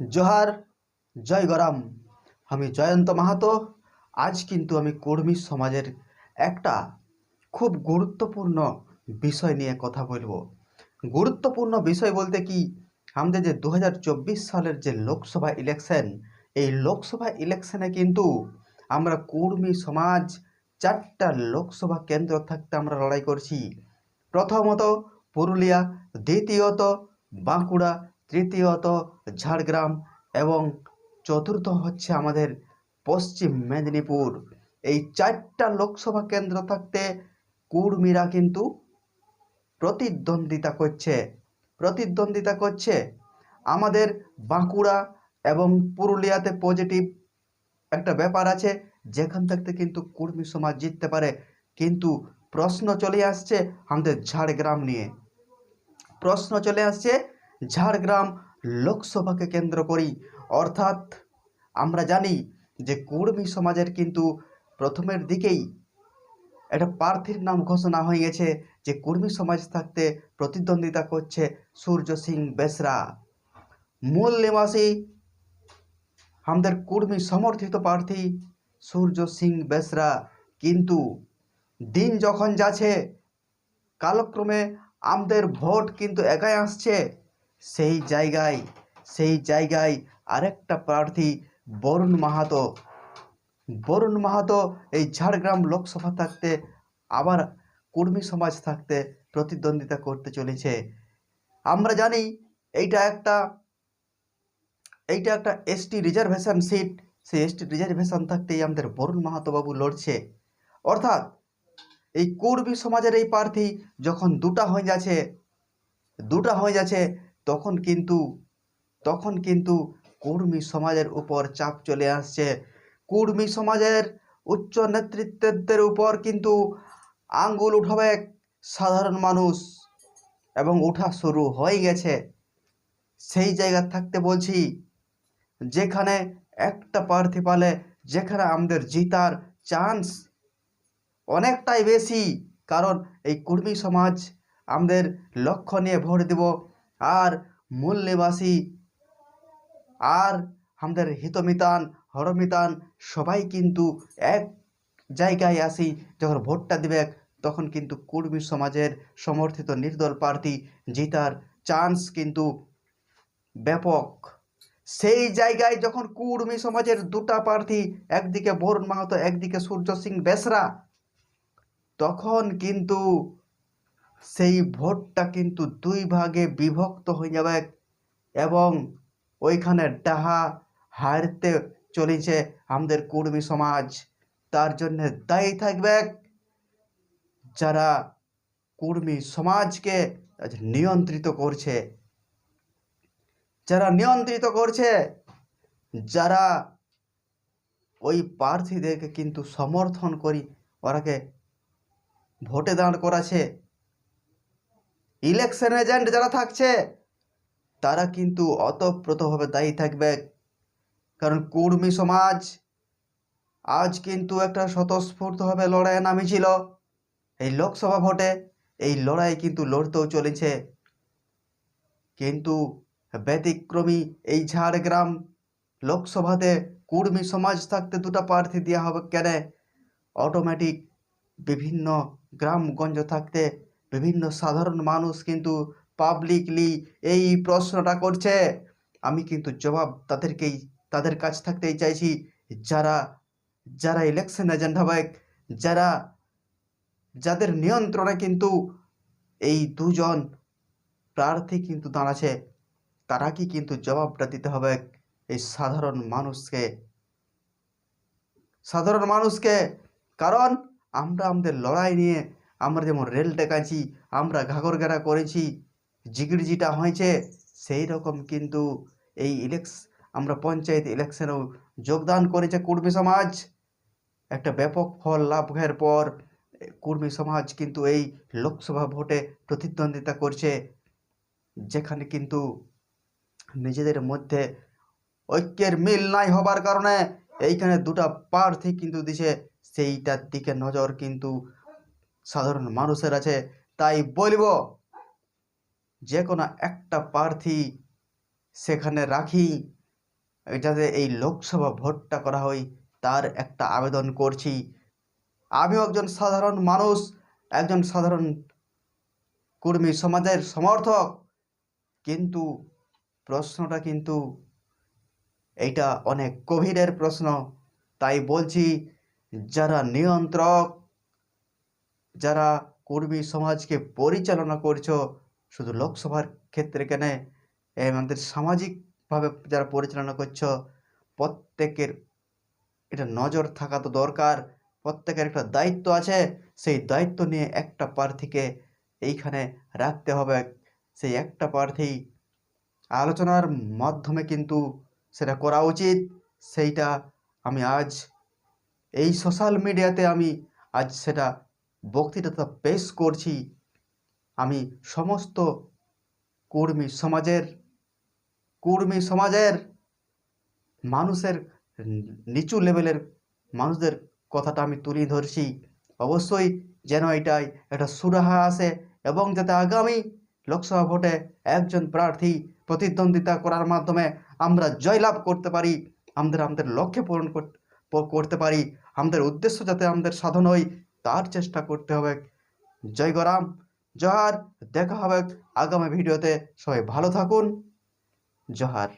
জোহার, জয় গরাম। আমি জয়ন্ত মাহাতো। আজ কিন্তু আমি কর্মী সমাজের একটা খুব গুরুত্বপূর্ণ বিষয় নিয়ে কথা বলব। গুরুত্বপূর্ণ বিষয় বলতে কি? আমাদের যে দু হাজার চব্বিশ সালের যে লোকসভা ইলেকশন, এই লোকসভা ইলেকশনে কিন্তু আমরা কর্মী সমাজ চারটা লোকসভা কেন্দ্র থাকতে আমরা লড়াই করছি। প্রথমত পুরুলিয়া, দ্বিতীয়ত বাঁকুড়া তৃতীয়ত ঝাড়গ্রাম এবং চতুর্থ হচ্ছে আমাদের পশ্চিম মেদিনীপুর। এই চারটা লোকসভা কেন্দ্র থাকতে কুর্মীরা কিন্তু প্রতিদ্বন্দ্বিতা করছে। প্রতিদ্বন্দ্বিতা করছে আমাদের বাঁকুড়া এবং পুরুলিয়াতে পজিটিভ একটা ব্যাপার আছে, যেখান থাকতে কিন্তু কুর্মী সমাজ জিততে পারে। কিন্তু প্রশ্ন চলে আসছে আমাদের ঝাড়গ্রাম নিয়ে। প্রশ্ন চলে আসছে ঝাড়গ্রাম লোকসভাকে কেন্দ্র করি। অর্থাৎ আমরা জানি যে কুর্মী সমাজের কিন্তু প্রথমের দিকেই একটা প্রার্থীর নাম ঘোষণা হয়ে গেছে যে কুর্মী সমাজ থাকতে প্রতিদ্বন্দ্বিতা করছে সূর্য সিং বেসরা। মূল নিবাসী আমাদের কুর্মী সমর্থিত প্রার্থী সূর্য সিং বেসরা। কিন্তু দিন যখন যাচ্ছে, কালক্রমে আমাদের ভোট কিন্তু একাই আসছে। সেই জায়গায় সেই জায়গায় আরেকটা প্রার্থী বরুণ মাহাতো। বরুণ মাহাতো এই ঝাড়গ্রাম লোকসভা থাকতে, আবার কর্মী সমাজ থাকতে প্রতিদ্বন্দ্বিতা করতে চলেছে। আমরা জানি এইটা একটা এইটা একটা এসটি রিজার্ভেশন সিট। সেই এসটি রিজার্ভেশন থাকতেই আমাদের বরুণ মাহাতো বাবু লড়ছে। অর্থাৎ এই কর্মী সমাজের এই প্রার্থী যখন দুটা হয়ে যাচ্ছে, দুটা হয়ে যাচ্ছে তখন কিন্তু তখন কিন্তু কর্মী সমাজের উপর চাপ চলে আসছে। কর্মী সমাজের উচ্চ নেতৃত্বের উপর কিন্তু আঙ্গুল উঠাবে সাধারণ মানুষ এবং ওঠা শুরু হয়ে গেছে। সেই জায়গা থাকতে বলছি, যেখানে একটা প্রার্থী পালে, যেখানে আমাদের জিতার চান্স অনেকটাই বেশি, কারণ এই কর্মী সমাজ আমাদের লক্ষ্য নিয়ে ভোট দেব। আর মূল নিবাসী আর আমাদের হিতমিতান, হরমিতান সবাই কিন্তু এক জায়গায় আসি, যখন ভোটটা দেবে, তখন কিন্তু কুর্মী সমাজের সমর্থিত নির্দল প্রার্থী জিতার চান্স কিন্তু ব্যাপক। সেই জায়গায় যখন কুর্মী সমাজের দুটা প্রার্থী, একদিকে বরুণ মাহাতো, একদিকে সূর্য সিং বেসরা, তখন কিন্তু সেই ভোটটা কিন্তু দুই ভাগে বিভক্ত হয়ে যাবে এবং ওইখানে ডাহা হারতে চলেছে আমাদের কর্মী সমাজ। তার জন্য দায়ী থাকবে যারা কর্মী সমাজকে নিয়ন্ত্রিত করছে। যারা নিয়ন্ত্রিত করছে, যারা ওই প্রার্থীদেরকে কিন্তু সমর্থন করি, ওরাকে ভোটে দাঁড় করাছে ইলেকশন এজেন্ট যারা থাকছে, তারা কিন্তু অতপ্রতভাবে দায়ী থাকবে। কারণ কর্মী সমাজ আজ কিন্তু একটা স্বতঃস্ফূর্তভাবে লড়াইয়ে নামিয়েছিল এই লোকসভা ভোটে এই লড়াই কিন্তু লড়তেও চলেছে। কিন্তু ব্যতিক্রমী এই ঝাড়গ্রাম লোকসভাতে কুর্মী সমাজ থাকতে দুটো প্রার্থী দেওয়া হবে কেন? অটোমেটিক বিভিন্ন গ্রামগঞ্জ থাকতে বিভিন্ন সাধারণ মানুষ কিন্তু পাবলিকলি এই প্রশ্নটা করছে। আমি কিন্তু জবাব তাদেরকেই, তাদের কাছ থাকতেই চাইছি, যারা যারা ইলেকশন এজেন্ট হবে, যারা, যাদের নিয়ন্ত্রণে কিন্তু এই দুজন প্রার্থী কিন্তু দাঁড়াচ্ছে, তারা কি কিন্তু জবাবটা দিতে হবে এই সাধারণ মানুষকে? সাধারণ মানুষকে, কারণ আমরা আমাদের লড়াই নিয়ে আমরা যেমন রেল টেকাছি আমরা ঘাগরগেরা করেছি জিগিরজিটা হয়েছে, সেই রকম কিন্তু এই ইলেকশ আমরা পঞ্চায়েত ইলেকশনেও যোগদান করেছে কুর্মী সমাজ। একটা ব্যাপক ফল লাভের পর কুর্মী সমাজ কিন্তু এই লোকসভা ভোটে প্রতিদ্বন্দ্বিতা করছে, যেখানে কিন্তু নিজেদের মধ্যে ঐক্যের মিল নাই হবার কারণে এইখানে দুটা প্রার্থী কিন্তু দিছে, সেইটার দিকে নজর কিন্তু সাধারণ মানুষের আছে, তাই বলব যে কোনো একটা প্রার্থী সেখানে রাখি, যাতে এই লোকসভা ভোটটা করা হয়, তার একটা আবেদন করছি। আমিও একজন সাধারণ মানুষ, একজন সাধারণ কর্মী সমাজের সমর্থক, কিন্তু প্রশ্নটা কিন্তু এইটা অনেক গভীরের প্রশ্ন, তাই বলছি, যারা নিয়ন্ত্রক যারা কর্মী সমাজকে পরিচালনা করছ, শুধু লোকসভার ক্ষেত্রে কেন? আমাদের সামাজিকভাবে যারা পরিচালনা করছ, প্রত্যেকের এটা নজর থাকা তো দরকার। প্রত্যেকের একটা দায়িত্ব আছে, সেই দায়িত্ব নিয়ে একটা প্রার্থীকে এইখানে রাখতে হবে। সেই একটা প্রার্থী আলোচনার মাধ্যমে কিন্তু সেটা করা উচিত। সেইটা আমি আজ এই সোশ্যাল মিডিয়াতে আমি, আজ সেটা বক্তৃতা পেশ করছি। আমি সমস্ত কর্মী সমাজের কর্মী সমাজের, মানুষের নিচু লেভেলের মানুষদের কথাটা আমি তুলে ধরছি। অবশ্যই যেন এটাই একটা সুরাহা আসে এবং যাতে আগামী লোকসভা ভোটে একজন প্রার্থী প্রতিদ্বন্দ্বিতা করার মাধ্যমে আমরা জয়লাভ করতে পারি, আমাদের আমাদের লক্ষ্যে পূরণ করতে পারি। আমাদের উদ্দেশ্য যাতে আমাদের সাধন হয় তার চেষ্টা করতে হবে। জয় গরাম, জহার, দেখা হবে আগামী ভিডিওতে। সবাই ভালো থাকুন। জহার।